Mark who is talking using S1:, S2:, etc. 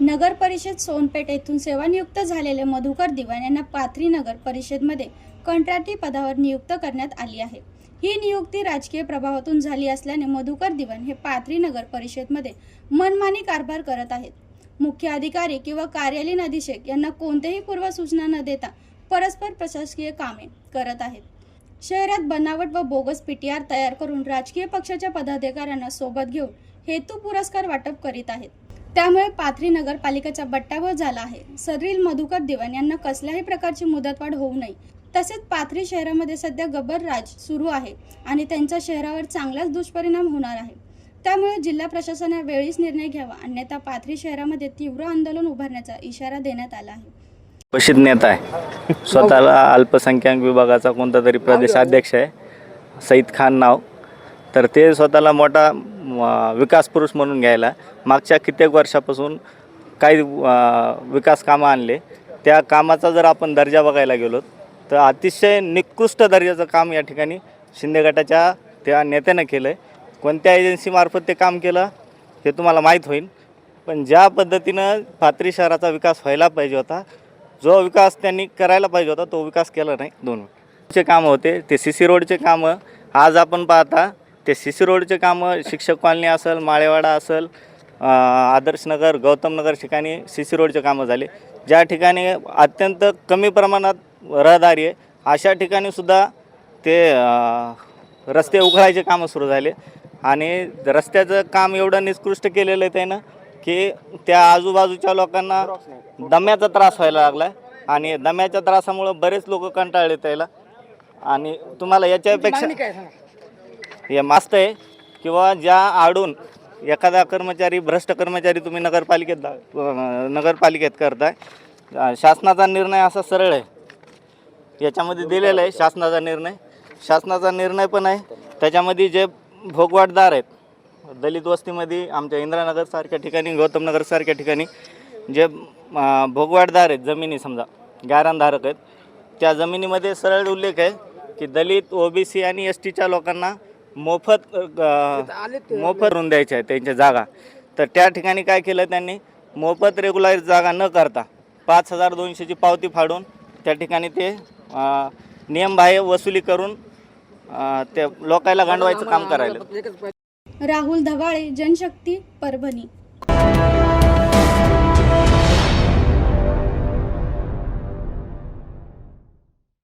S1: नगर परिषद सोनपेठ येथून सेवानियुक्त झालेले मधुकर दिवाण यांना पाथरी नगर परिषदमध्ये कंत्राटी पदावर नियुक्त करण्यात आली आहे. ही नियुक्ती राजकीय प्रभावातून झाली असल्याने मधुकर दिवाण हे पाथरी नगर परिषदमध्ये मनमानी कारभार करत आहेत. मुख्य अधिकारी किंवा कार्यालयीन अधीक्षक यांना कोणत्याही पूर्वसूचना न देता परस्पर प्रशासकीय कामे करत आहेत. शहरात बनावट व बोगस पीटीआर तयार करून राजकीय पक्षाच्या पदाधिकाऱ्यांना सोबत घेऊन हेतू पुरस्कार वाटप करीत आहेत. त्यामुळे पाथरी नगरपालिकेचा बट्टाबोळ झाला आहे. सदरील मधुकर दिवाण यांना कसल्याही प्रकारची मुदतवाढ होऊ नये. तसेच पाथरी शहरामध्ये सध्या गब्बर राज सुरू आहे आणि त्यांचा शहरावर चांगलाच दुष्परिणाम होणार आहे. त्यामुळे जिल्हा प्रशासनाने वेळीच निर्णय घ्यावा अन्यथा पाथरी शहरामध्ये तीव्र आंदोलन उभारण्याचा इशारा देण्यात आला आहे.
S2: उपस्थित नेता आहे. स्वतःला अल्पसंख्याक विभागाचा कोणता तरी प्रदेशाध्यक्ष आहे. सईद खान नाव. तर ते स्वतःला मोठा विकास पुरुष म्हणून घ्यायला. मागच्या कित्येक वर्षापासून काही विकास कामं आणले. त्या कामाचा जर आपण दर्जा बघायला गेलो तर अतिशय निकृष्ट दर्जाचं काम या ठिकाणी शिंदे गटाच्या त्या नेत्यानं केलं आहे कोणत्या एजन्सीमार्फत ते काम केलं हे तुम्हाला माहीत होईल. पण ज्या पद्धतीनं पाथरी शहराचा विकास व्हायला पाहिजे होता जो विकास त्यांनी करायला पाहिजे होता तो विकास केला नाही दोन. चे कामं होते ते सी सी रोडचे कामं. आज आपण पाहता ते सी सी रोडचे कामं शिक्षक कॉलनी असेल माळेवाडा असेल आदर्शनगर गौतमनगर ठिकाणी सी सी रोडचे कामं झाले. ज्या ठिकाणी अत्यंत कमी प्रमाणात रहदारी आहे अशा ठिकाणी सुद्धा ते रस्ते उघडायचे कामं सुरू झाले. आणि रस्त्याचं काम एवढं निकृष्ट केलेलं आहे त्यानं की त्या आजूबाजूच्या लोकांना दम्याचा त्रास व्हायला लागला आहे आणि दम्याच्या त्रासामुळं बरेच लोक कंटाळले त्याला. आणि तुम्हाला याच्यापेक्षा हे मास्त आहे. किंवा ज्या आडून एखादा कर्मचारी भ्रष्ट कर्मचारी तुम्ही नगरपालिकेत दा नगरपालिकेत करताय. शासनाचा निर्णय असा सरळ आहे. याच्यामध्ये दिलेला आहे शासनाचा निर्णय. शासनाचा निर्णय पण आहे. त्याच्यामध्ये जे भोगवाटदार आहेत दलित वस्तीमध्ये आमच्या इंद्रानगरसारख्या ठिकाणी गौतमनगरसारख्या ठिकाणी जे भोगवाटदार आहेत जमिनी समजा गायरानधारक आहेत त्या जमिनीमध्ये सरळ उल्लेख आहे की दलित ओबीसी आणि एस टीच्या लोकांना मोफत अं, मोफत करून द्यायच्या आहेत त्यांच्या जागा. तर त्या ठिकाणी काय केलं त्यांनी? मोफत रेग्युलर जागा न करता पाच हजार दोनशेची पावती फाडून त्या ठिकाणी ते अं, नियमबाह्य वसुली करून अं, ते लोकायला गांडवायचं काम करायला.
S1: राहुल धवाळे जनशक्ती परभणी.